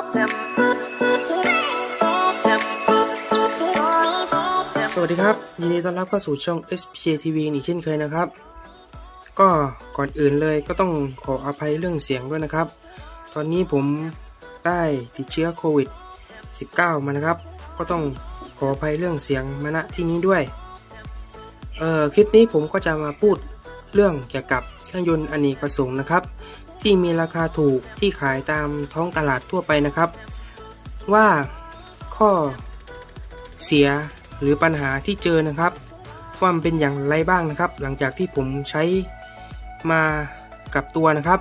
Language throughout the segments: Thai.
สวัสดีครับ ยินดีต้อนรับเข้าสู่ช่อง SPJ TV อีกเช่นเคยนะครับ ก็ก่อนอื่นเลยก็ต้องขออภัยเรื่องเสียงด้วยนะครับ ตอนนี้ผมได้ติดเชื้อโควิด 19 มานะครับ ก็ต้องขออภัยเรื่องเสียงมาณที่นี้ด้วย เอ่อคลิปนี้ผมก็จะมาพูดเรื่องเกี่ยวกับ เครื่องยนต์อเนกประสงค์นะครับ ที่มีราคาถูกที่ขายตามท้องตลาดทั่วไปนะครับ ว่าข้อเสียหรือปัญหาที่เจอนะครับว่ามันเป็นอย่างไรบ้างนะครับ หลังจากที่ผมใช้มากับตัวนะครับ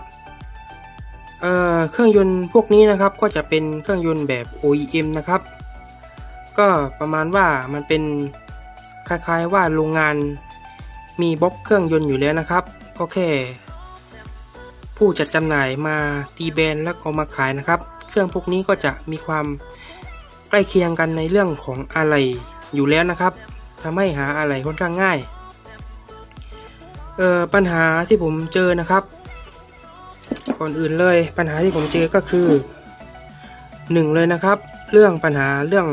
เเครื่องยนต์พวกนี้นะครับก็จะเป็นเครื่องยนต์แบบ OEM นะครับ ก็ประมาณว่ามันเป็นคล้ายๆว่าโรงงานมีบล็อกเครื่องยนต์อยู่แล้วนะครับ ก็แค่ ผู้จัดจำหน่ายมาตีแบรนด์แล้วเอามาขายนะครับ เครื่องพวกนี้ก็จะมีความใกล้เคียงกันในเรื่องของอะไรอยู่แล้วนะครับทำให้หาอะไรค่อนข้างง่ายเอ่อปัญหาที่ผมเจอนะครับ ก่อนอื่นเลยปัญหาที่ผมเจอก็คือหนึ่งเลยนะครับ เรื่องปัญหาเรื่อง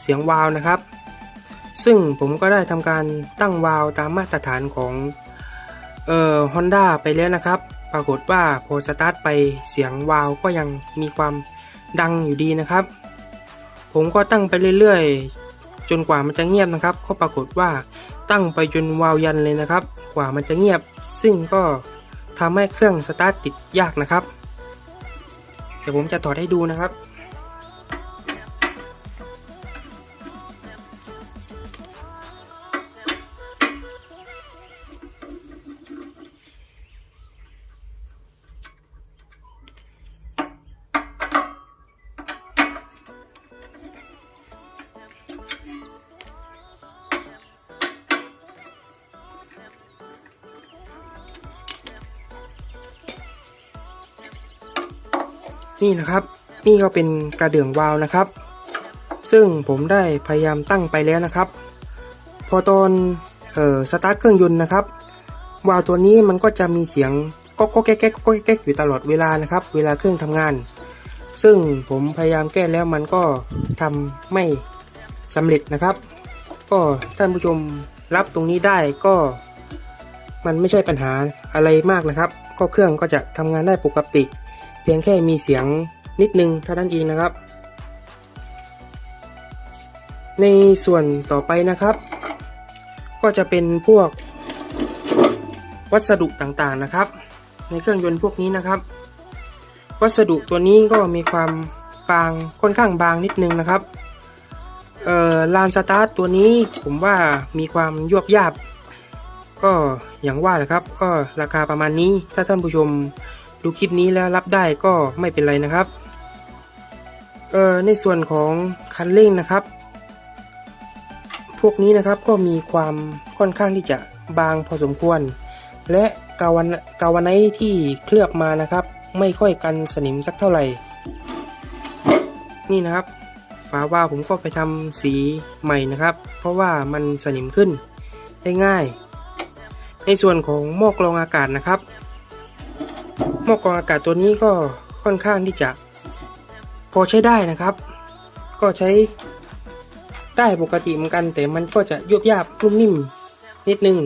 เสียงวาวนะครับ ซึ่งผมก็ได้ทำการตั้งวาวตามมาตรฐานของ เอ่อฮอนด้าไปแล้วนะครับ ปรากฏว่าพอสตาร์ทไปเสียงวาล์วก็ยังมีความดังอยู่ดีนะครับ ผมก็ตั้งไปเรื่อยๆ จนกว่ามันจะเงียบนะครับ ก็ปรากฏว่าตั้งไปจนวาล์วยันเลยนะครับ กว่ามันจะเงียบ ซึ่งก็ทำให้เครื่องสตาร์ทติดยากนะครับ เดี๋ยวผมจะถอดให้ดูนะครับ นี่นะครับ นี่ก็เป็นกระเดื่องวาล์วนะครับ ซึ่งผมได้พยายามตั้งไปแล้วนะครับ พอตอนเอ่อสตาร์ทเครื่องยนต์นะครับวาล์วตัวนี้มันก็จะมีเสียงก็ก็แก๊กแก๊กก็แก๊กอยู่ตลอดเวลานะครับ เวลาเครื่องทำงาน ซึ่งผมพยายามแก้แล้วมันก็ทำไม่สำเร็จนะครับ ก็ท่านผู้ชมรับตรงนี้ได้ก็ มันไม่ใช่ปัญหาอะไรมากนะครับ ก็เครื่องก็จะทำงานได้ปกติ เพียงแค่มีเสียงนิดนึงเท่านั้นเองนะครับ ในส่วนต่อไปนะครับ ก็จะเป็นพวกวัสดุต่างๆนะครับ ในเครื่องยนต์พวกนี้นะครับ วัสดุตัวนี้ก็มีความบางค่อนข้างบางนิดนึงนะครับเอ่อลานสตาร์ทตัวนี้ผมว่ามีความยวบยาบ ก็อย่างว่าแหละครับ ก็ราคาประมาณนี้ถ้าท่านผู้ชม ดูคลิปนี้แล้วรับได้ก็ไม่เป็นไรนะครับเอ่อในส่วนของคันเร่งนะครับ พวกนี้นะครับก็มีความค่อนข้างที่จะบางพอสมควร และกาวันกาวันไนที่เคลือบมานะครับ ไม่ค่อยกันสนิมสักเท่าไหร่ นี่นะครับฝาว่าผมก็ไปทำสีใหม่นะครับ เพราะว่ามันสนิมขึ้นได้ง่าย ในส่วนของหม้อกรองอากาศนะครับ หม้อกรองอากาศตัวนี้ก็ค่อนข้างที่จะ พอใช้ได้นะครับ ก็ใช้ได้ปกติเหมือนกัน แต่มันก็จะยุบยาบนุ่มนิ่มนิดนึง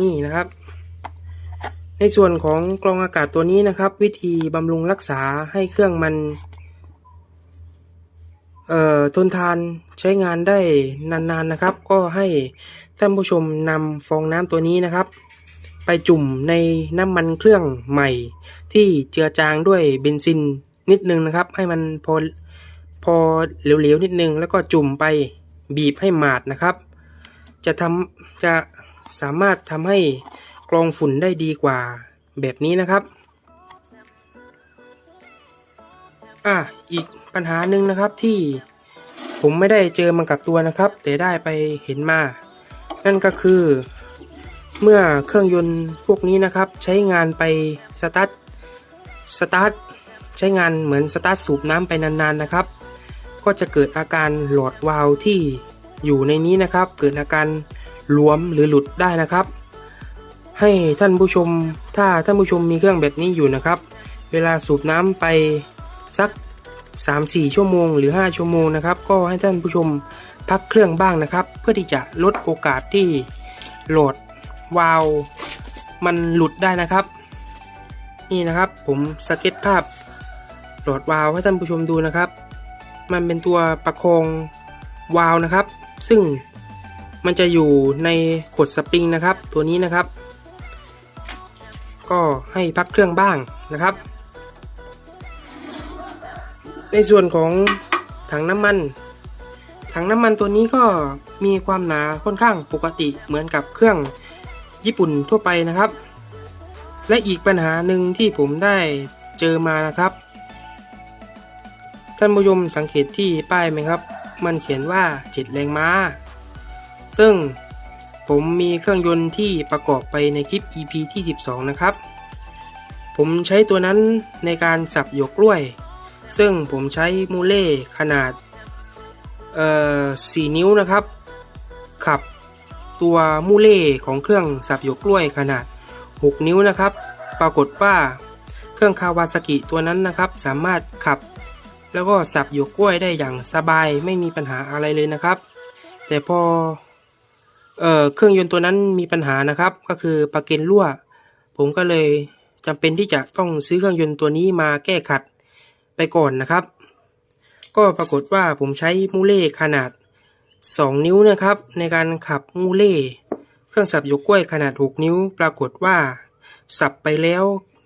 นี่นะครับ ในส่วนของกรองอากาศตัวนี้นะครับ วิธีบำรุงรักษาให้เครื่องมันเอ่อทนทานใช้งานได้นานๆนะครับ ก็ให้ท่านผู้ชมนำฟองน้ำตัวนี้นะครับ ไปจุ่มในน้ำมันเครื่องใหม่ ที่เจือจางด้วยเบนซินนิดนึงนะครับ ให้มันพอพอเหลวๆนิดนึง แล้วก็จุ่มไปบีบให้หมาดนะครับ จะทำจะสามารถทำให้กรองฝุ่นได้ดีกว่าแบบนี้นะครับ อะอีกปัญหาหนึ่งนะครับที่ผมไม่ได้เจอมันกับตัวนะครับ แต่ได้ไปเห็นมา นั่นก็คือ เมื่อเครื่องยนต์พวกนี้นะครับ ใช้งานไปสตาร์ทสตาร์ทใช้งานเหมือนสตาร์ทสูบน้ำไปนานๆนะครับ ก็จะเกิดอาการหลอดวาล์วที่อยู่ในนี้นะครับ เกิดอาการหลวมหรือหลุดได้นะครับ ให้ท่านผู้ชมถ้าท่านผู้ชมมีเครื่องแบบนี้อยู่นะครับ เวลาสูบน้ำไปสัก 3-4 ชั่วโมงหรือ 5 ชั่วโมงนะครับ ก็ให้ท่านผู้ชมพักเครื่องบ้างนะครับ เพื่อที่จะลดโอกาสที่โหลด วาล์วมันหลุดได้นะครับ นี่นะครับผมสเก็ตภาพโหลดวาล์วให้ท่านผู้ชมดูนะครับ มันเป็นตัวประคองวาล์วนะครับ ซึ่งมันจะอยู่ในขดสปริงนะครับ ตัวนี้นะครับ ก็ให้พักเครื่องบ้างนะครับ ในส่วนของถังน้ำมัน ถังน้ำมันตัวนี้ก็มีความหนาค่อนข้างปกติเหมือนกับเครื่อง ญี่ปุ่นทั่วไปนะครับ และอีกปัญหาหนึ่งที่ผมได้เจอมานะครับ ท่านผู้ชมสังเกตที่ป้ายไหมครับ มันเขียนว่า7แรงม้า ซึ่งผมมีเครื่องยนต์ที่ประกอบไปในคลิป EP ที่ 12 นะครับ ผมใช้ตัวนั้นในการสับหยกกล้วย ซึ่งผมใช้มูเล่ขนาด เอ่อ 4 นิ้วนะครับ ขับ ตัวมูเล่ของเครื่องสับหยวกกล้วยขนาด 6 นิ้วนะครับ ปรากฏว่าเครื่องคาวาซากิตัวนั้นนะครับ สามารถขับ แล้วก็สับหยวกกล้วยได้อย่างสบายไม่มีปัญหาอะไรเลยนะครับ แต่พอเอ่อเครื่องยนต์ตัวนั้นมีปัญหานะครับ ก็คือปลั๊กเกนรั่ว ผมก็เลยจำเป็นที่จะต้องซื้อเครื่องยนต์ตัวนี้มาแก้ขัดไปก่อนนะครับ ก็ปรากฏว่าผมใช้มูเล่ขนาด 2 นิ้วนะครับ ในการขับมูเล่เครื่องสับหยกกล้วยขนาด 6 นิ้ว ปรากฏว่า สับไปแล้ว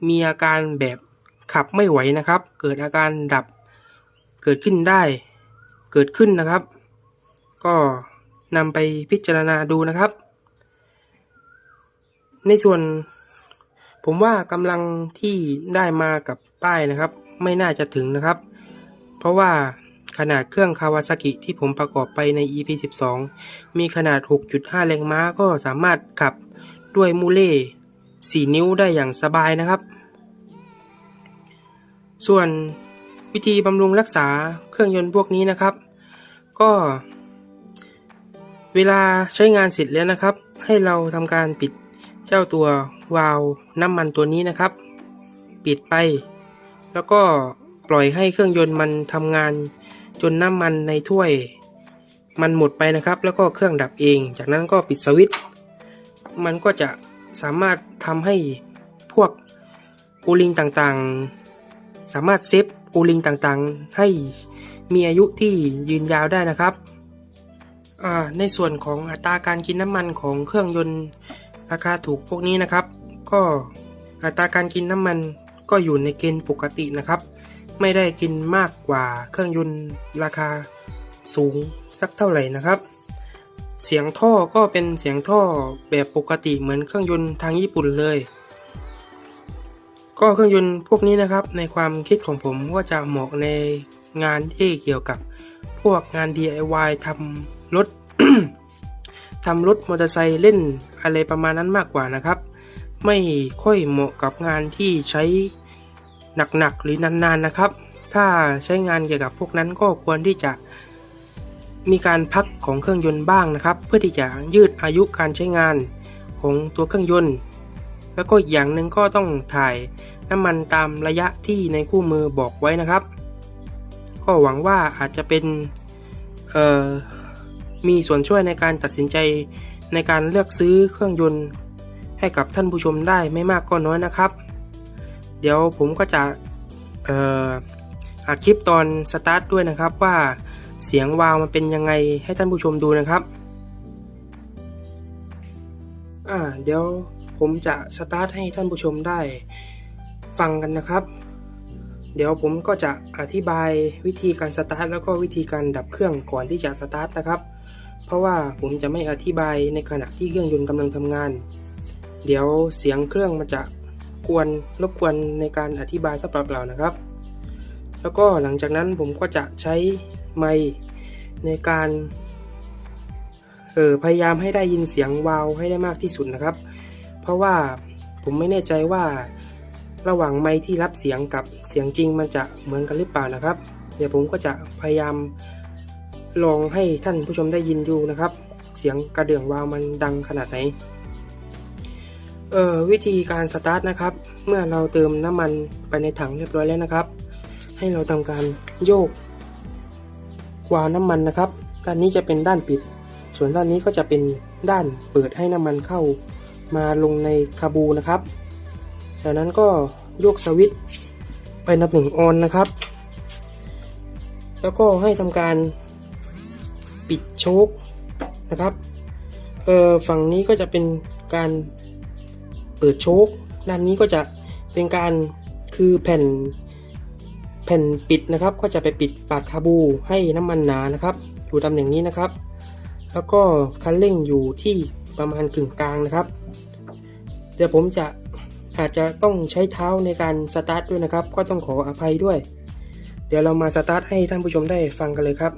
มีอาการแบบขับไม่ไหวนะครับ เกิดอาการดับเกิดขึ้นได้ เกิดขึ้นนะครับ ก็นำไปพิจารณาดูนะครับ ในส่วนผมว่ากำลังที่ได้มากับป้ายนะครับ ไม่น่าจะถึงนะครับ เพราะว่า ขนาดเครื่องคาวาซากิที่ผมประกอบไปใน EP 12 มีขนาด 6.5 แรงม้าก็สามารถขับด้วยมูเล่ 4 นิ้วได้อย่างสบายนะครับ ส่วนวิธีบำรุงรักษาเครื่องยนต์พวกนี้นะครับ ก็ เวลาใช้งานเสร็จแล้วนะครับ ให้เราทำการปิดเจ้าตัววาล์วน้ำมันตัวนี้นะครับ ปิดไป แล้วก็ปล่อยให้เครื่องยนต์มันทำงาน จนน้ำมันในถ้วย มันหมดไปนะครับ แล้วก็เครื่องดับเอง จากนั้นก็ปิดสวิตช์มันก็จะสามารถทำให้พวกโอลิงต่างๆ สามารถเซฟโอลิงต่างๆ ให้มีอายุที่ยืนยาวได้นะครับ ในส่วนของอัตราการกินน้ำมันของเครื่องยนต์ราคาถูกพวกนี้นะครับ ก็อัตราการกินน้ำมันก็อยู่ในเกณฑ์ปกตินะครับ ไม่ได้กินมากกว่าเครื่องยนต์ราคาสูงสักเท่าไหร่นะครับ เสียงท่อก็เป็นเสียงท่อแบบปกติเหมือนเครื่องยนต์ทางญี่ปุ่นเลย ก็เครื่องยนต์พวกนี้นะครับ ในความคิดของผมว่าจะเหมาะในงานที่เกี่ยวกับพวกงาน DIY ทำรถทำรถมอเตอร์ไซค์เล่นอะไรประมาณนั้นมากกว่านะครับ ไม่ค่อยเหมาะกับงานที่ใช้ หนักๆ หรือนานๆนะครับ ถ้าใช้งานเกี่ยวกับพวกนั้นก็ควรที่จะมีการพักของเครื่องยนต์บ้างนะครับ เพื่อที่จะยืดอายุการใช้งานของตัวเครื่องยนต์ แล้วก็อย่างหนึ่งก็ต้องถ่ายน้ำมันตามระยะที่ในคู่มือบอกไว้นะครับ ก็หวังว่าอาจจะเป็นเอ่อมีส่วนช่วยในการตัดสินใจในการเลือกซื้อเครื่องยนต์ให้กับท่านผู้ชมได้ไม่มากก็น้อยนะครับ เดี๋ยวผมก็จะเอ่ออัดคลิปตอนสตาร์ทด้วยนะครับว่าเสียงวาวมันเป็นยังไงให้ท่านผู้ชมดูนะครับอ่าเดี๋ยวผมจะสตาร์ทให้ท่านผู้ชมได้ฟังกันนะครับ เดี๋ยวผมก็จะอธิบายวิธีการสตาร์ทแล้วก็วิธีการดับเครื่องก่อนที่จะสตาร์ทนะครับ เพราะว่าผมจะไม่อธิบายในขณะที่เครื่องยนต์กำลังทำงาน เดี๋ยวเสียงเครื่องมันจะ กวนรบกวนในการอธิบายสักเปล่าๆนะครับ แล้วก็หลังจากนั้นผมก็จะใช้ไมค์ในการเออพยายามให้ได้ยินเสียงวาวให้ได้มากที่สุดนะครับ เพราะว่าผมไม่แน่ใจว่าระหว่างไมค์ที่รับเสียงกับเสียงจริงมันจะเหมือนกันหรือเปล่านะครับ เดี๋ยวผมก็จะพยายามลองให้ท่านผู้ชมได้ยินดูนะครับ เสียงกระเดื่องวาวมันดังขนาดไหน เอ่อวิธีการสตาร์ทนะครับ เมื่อเราเติมน้ำมันไปในถังเรียบร้อยแล้วนะครับ ให้เราทำการโยกวาล์วน้ำมันนะครับ ด้านนี้จะเป็นด้านปิด ส่วนด้านนี้ก็จะเป็นด้านเปิดให้น้ำมันเข้ามาลงในคาบูนะครับ จากนั้นก็โยกสวิตช์ไปนับหนึ่งออนนะครับ แล้วก็ให้ทำการปิดโชคนะครับ เออฝั่งนี้ก็จะเป็นการ เปิดโชคด้านนี้ก็จะเป็นการคือแผ่นแผ่นปิดนะครับ ก็จะไปปิดปากคาบูให้น้ำมันหนานะครับ อยู่ตำแหน่งนี้นะครับ แล้วก็คันเร่งอยู่ที่ประมาณกึ่งกลางนะครับ เดี๋ยวผมจะอาจจะต้องใช้เท้าในการสตาร์ทด้วยนะครับ ก็ต้องขออภัยด้วย เดี๋ยวเรามาสตาร์ทให้ท่านผู้ชมได้ฟังกันเลยครับ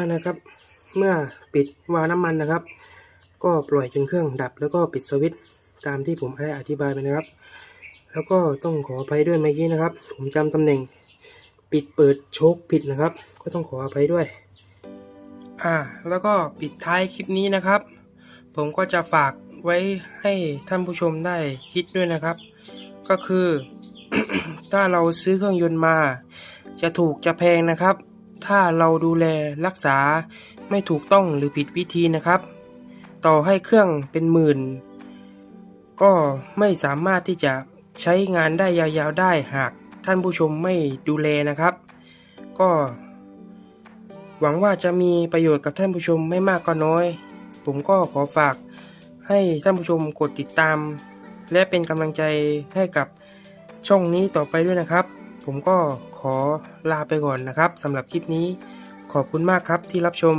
อ่านะครับ เมื่อปิดวาล์วน้ำมันนะครับ ก็ปล่อยจนเครื่องดับ แล้วก็ปิดสวิตช์ตามที่ผมได้อธิบายไปนะครับ แล้วก็ต้องขออภัยด้วยเมื่อกี้นะครับ ผมจำตำแหน่งปิดเปิดโชคผิดนะครับ ก็ต้องขออภัยด้วย อ่า แล้วก็ปิดท้ายคลิปนี้นะครับ ผมก็จะฝากไว้ให้ท่านผู้ชมได้คิดด้วยนะครับ ก็คือ ถ้าเราซื้อเครื่องยนต์มา จะถูกจะแพงนะครับ ถ้าเราดูแลรักษาไม่ถูกต้องหรือผิดวิธีนะครับ ต่อให้เครื่องเป็นหมื่น ก็ไม่สามารถที่จะใช้งานได้ยาวๆได้หากท่านผู้ชมไม่ดูแลนะครับ ก็ หวังว่าจะมีประโยชน์กับท่านผู้ชมไม่มากก็น้อย ผมก็ขอฝากให้ท่านผู้ชมกดติดตาม และเป็นกำลังใจให้กับช่องนี้ต่อไปด้วยนะครับ ผมก็ ขอลาไปก่อนนะครับสำหรับคลิปนี้ ขอบคุณมากครับที่รับชม